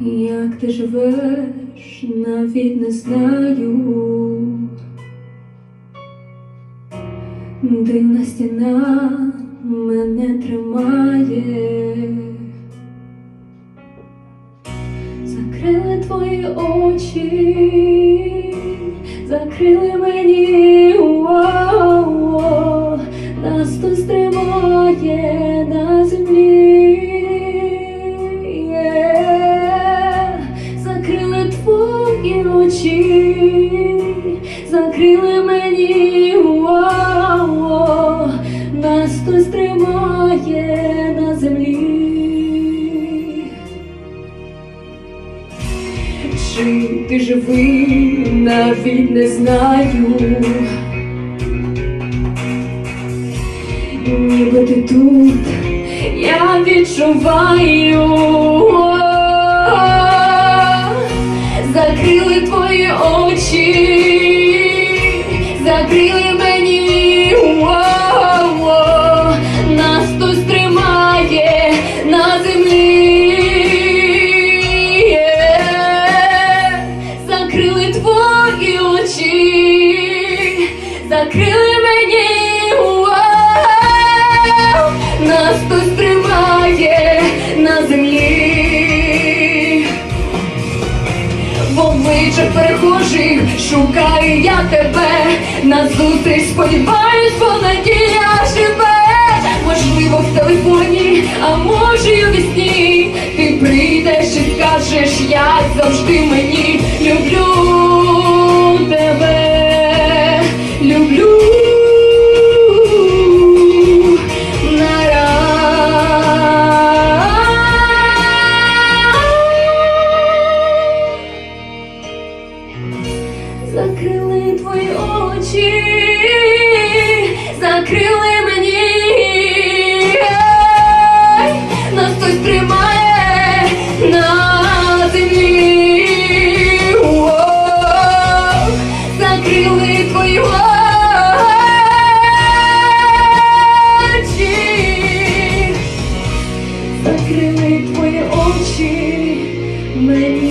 Як ти живеш, навіть не знаю. Дивна стіна мене тримає. Закрили твої очі, закрили мені твої очі, закрили мені Уа-уа. нас тут стримає на землі. Чи ти живий, навіть не знаю. Ніби ти тут, я відчуваю. Закрили мені. О-о-о. Нас хтось тримає на землі. Закрили твої очі, закрили мені. Уау! Нас хтось шукаю я тебе. На зустріч сподіваюсь, бо надія живе. Можливо, в телефоні, а може й у вісні. Ти прийдеш і скажеш, як завжди мені закрили мені, нас хтось тримає на землі. Закрили твої очі, закрили твої очі мені.